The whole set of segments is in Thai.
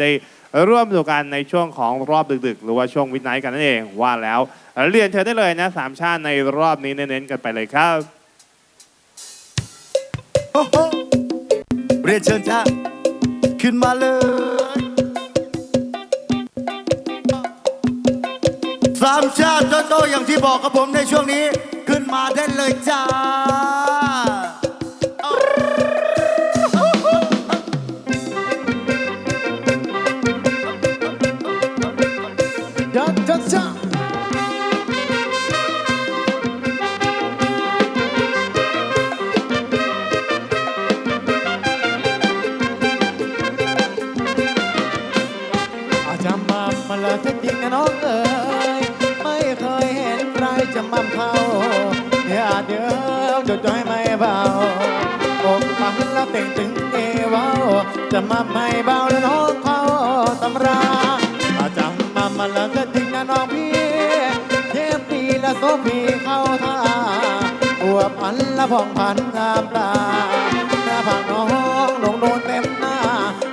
ได้ร่วมสนุกกันในช่วงของรอบดึกๆ หรือว่าช่วงวิดไนท์กันนั่นเองว่าแล้วเรียนเชิญได้เลยนะสามชาติในรอบนี้เน้นๆกันไปเลยครับโอ้โหเรียนเชิญจ้าขึ้นมาเลยสามชาติโตๆอย่างที่บอกกับผมในช่วงนี้ ขึ้นมาได้เลยจ้า ต่งตึงเอวาจะมาไม่เบาแล้วน้องเขาตำราอาจจะมามาเลยที่จริงนะน้องพี่เทพดีและโซฟีเข้าท่าหัวพันละพองพันงามตาหน้าผากน้องลงโดนเต็มหน้า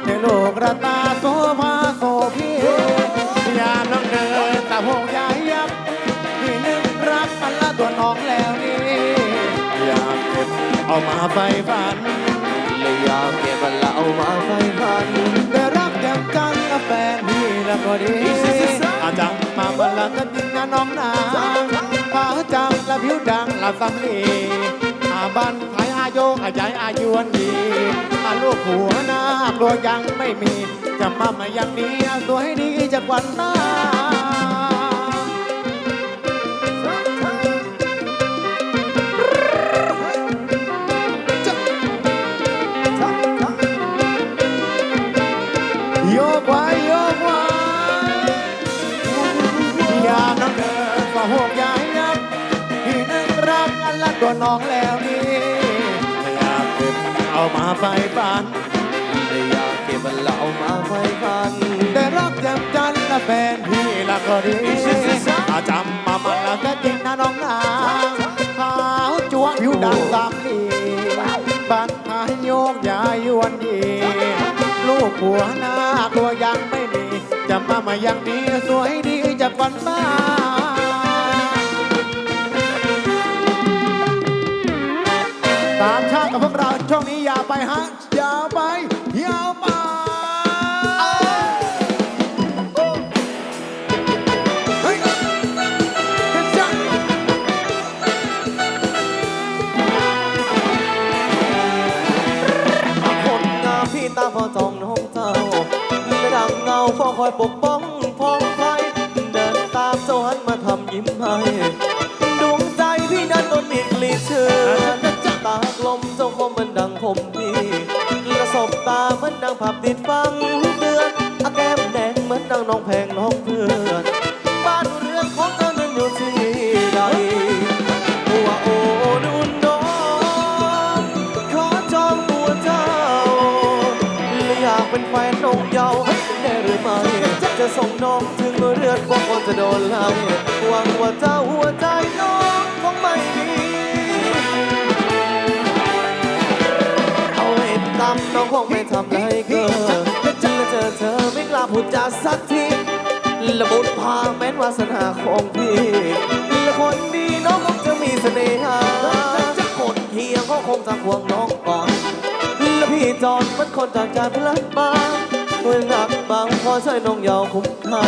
ในโลกระตาโซภาโซพี่ยามน้องเดินตาพงยายยับที่นึกรักมันละตัวน้องแล้วนี่อยากเก็บเอามาไฟฝัน เลยอยากเก็บมันละเอามาไฟฟันแต่รักอย่างกันกับแฟนพี่แล้วก็ดีอาจังมาบัลลังก์กันจริงนะน้องนางผาจังและผิวดังและสำลีอาบันขายอาโยกอาใจอายุวันดีอาลูกผัวหน้ากลัวยังไม่มี จะมามาอย่างนี้สวยดีจากวันหน้า ไฟฝันเลยอยากเก็บมันละเอามาไฟฟันแต่รักแจ่มจันและแฟนพี่ละก็ดีอาจำมามันละก็จริงนะน้องนางขาวจัวผิวดังสามลีบันทายโยกยายยวนดีลูกผัวหน้าตัวยังไม่มี จะมามาอย่างนี้สวยดีจากวันหน้า กับพวกเราช่วงนี้อย่าไปฮะ เหมันดังผับติดฟังเดือนอาแก้มแดงเหมือนดังน้องแพงน้องเพื่อนบ้านเรือนของเธอนั้นอยู่ที่ใดว่าโอ้นุ่นน้องขอจองตัวเจ้าและอยากเป็นแฟนน้องเยาว์ได้หรือไม่จะส่งน้องถึงเรือนกว่าคนจะโดนไล่หวังว่าเจ้าหัวใจน้องคงไม่มีเอาเห็นตำน้องคงไม่ำไรเกินจึงเจอเธอไม่กล้าพูดจาสักทีและบุญพาแม้นวาสนาของพี่และคนดีน้องคงจะมีเสน่หาคนเฮียงเขาคงจะห่วงน้องก่อนและพี่จอนมันคนจากการพลัดมาเมื่อหนักบางพอใช้น้องยาวคุ้มค่า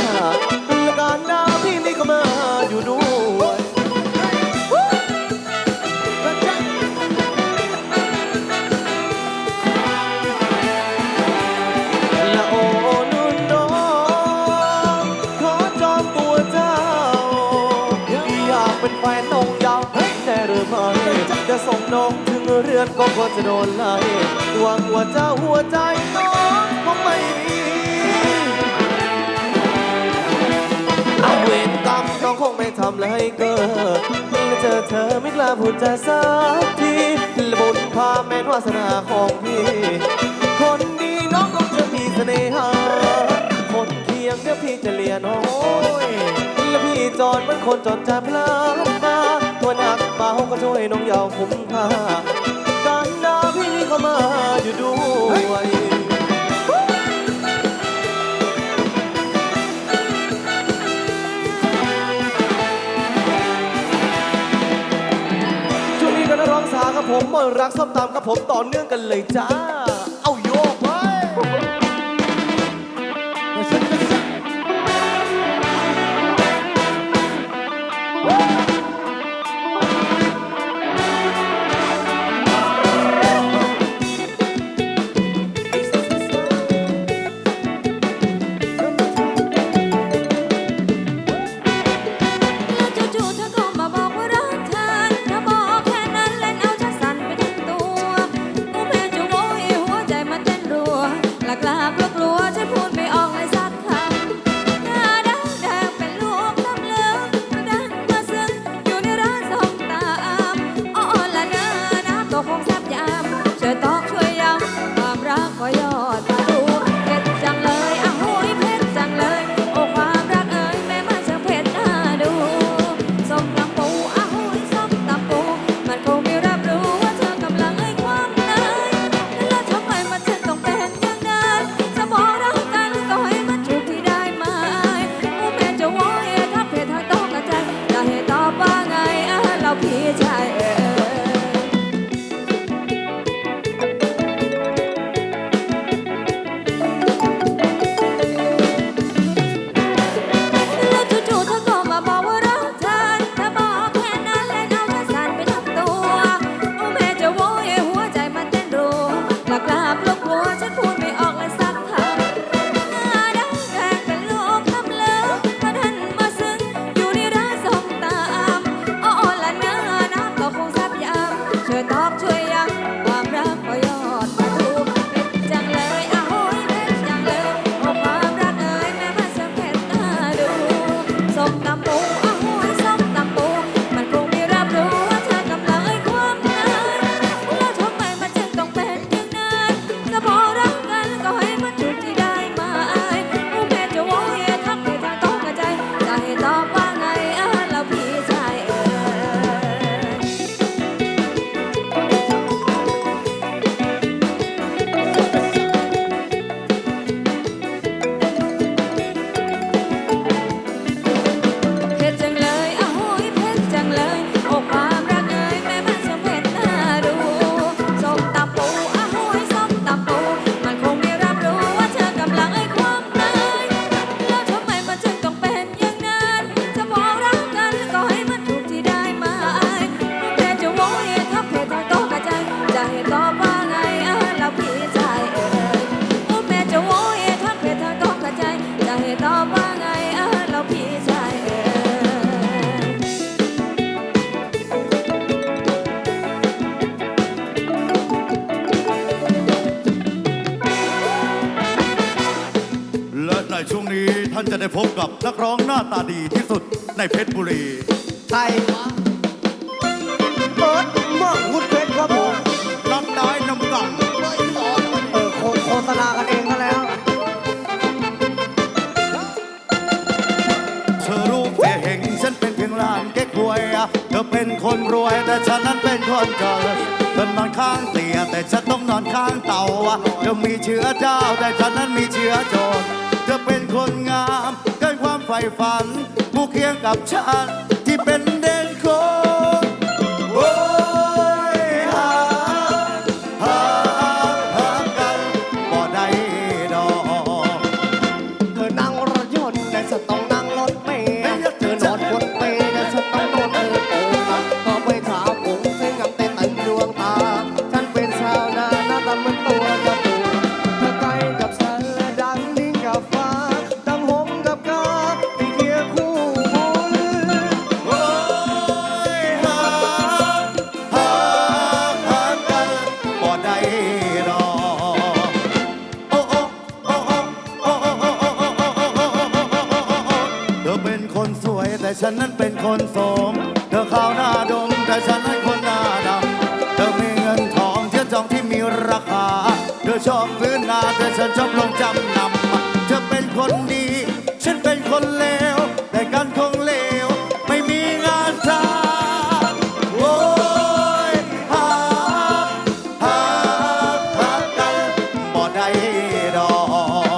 อนก็ควรจะโดนไล่หวังว่าเจ้าหัวใจน้องคงไม่มีเอาเวรกรรมน้องคงไม่ทำอะไรเกิดเจอเธอไม่กล้าพูดจาสักทีและบุญพาแม้นวาสนาของพี่ คนดีน้องคงจะมีเสน่หาคนเคียงเดี๋ยวพี่จะเลียน้องและพี่จอนเหมันคนจอนจะพลาดมาตัวหนักเบาก็ช่วยน้องยาวคุ้มค่า้ามาอยู่ด้วยช่วงนี้กันร้องสาครับผมมรักส้มตำครับผมต่อเนื่องกันเลยจ้า เอาโยกไป ในช่วงนี้ท่านจะได้พบกับนักร้องหน้าตาดีที่สุดในเพชรบุรี ใครวะเบิดเมืองวุฒเพชรครับผมรับได้นำกลังเออโคโฆษณากันเองก็แล้วเธอรู้แสีเห็นฉันเป็นเพียงร้านเก๊กหวยอะเธอเป็นคนรวยแต่ฉันนั้นเป็นคนจนเธอนอนข้างเตียงแต่ฉันต้องนอนข้างเตาอะเธอมีเชื้อเจ้าแต่ฉันนั้นมีเชื้อโจร เธอเป็นคนงามเกินความใฝ่ฝัน ผู้เคียงกับฉันที่เป็นเด่นคน จอบลงจำนำเธอเป็นคนดี ฉันเป็นคนเลวแต่การคงเลว ไม่มีงานทำโอ้ยหักหักหักกันบ่ได้ดอ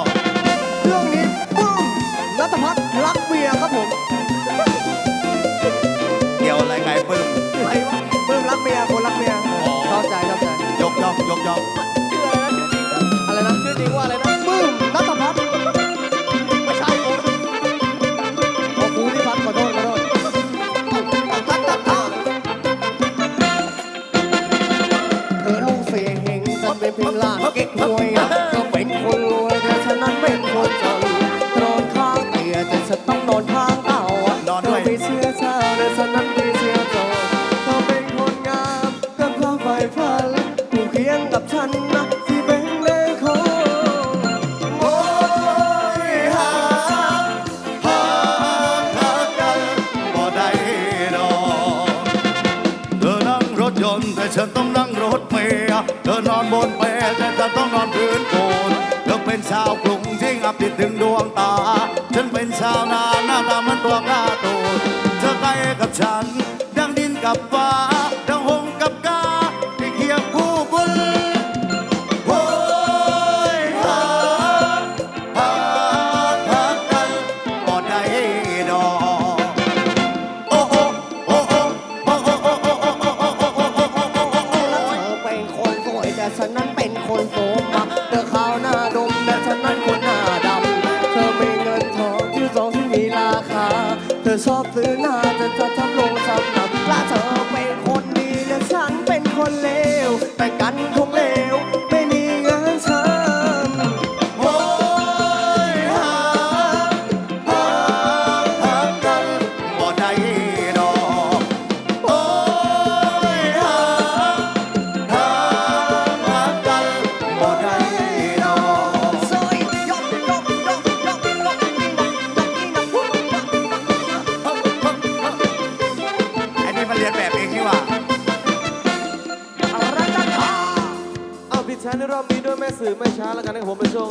กเรื่องนี้ปุ้งรัฐพัฒน์รักเบียครับผมเกี่ยวอะไรไงปึ้มไอ้ปึ้งรักเบียคนรักเบียชอบใจชอบใจยกยองยกยอง งับติดถึงดวงตา ฉันเป็นชาวนาหน้าตามันตัวกล้าตูดเธอใกล้กับฉันดังดินกับฟ้า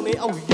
me, oh yeah.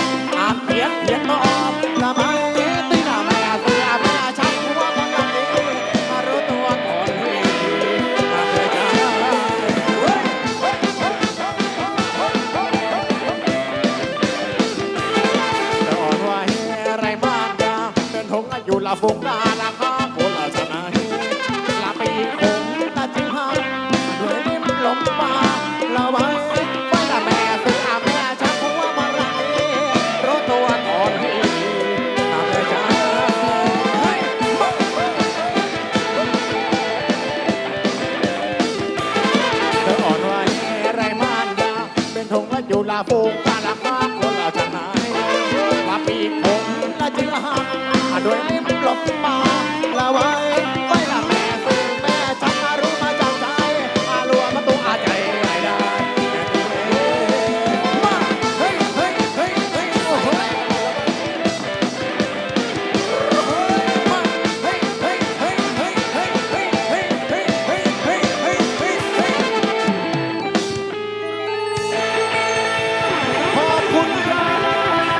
Aduh.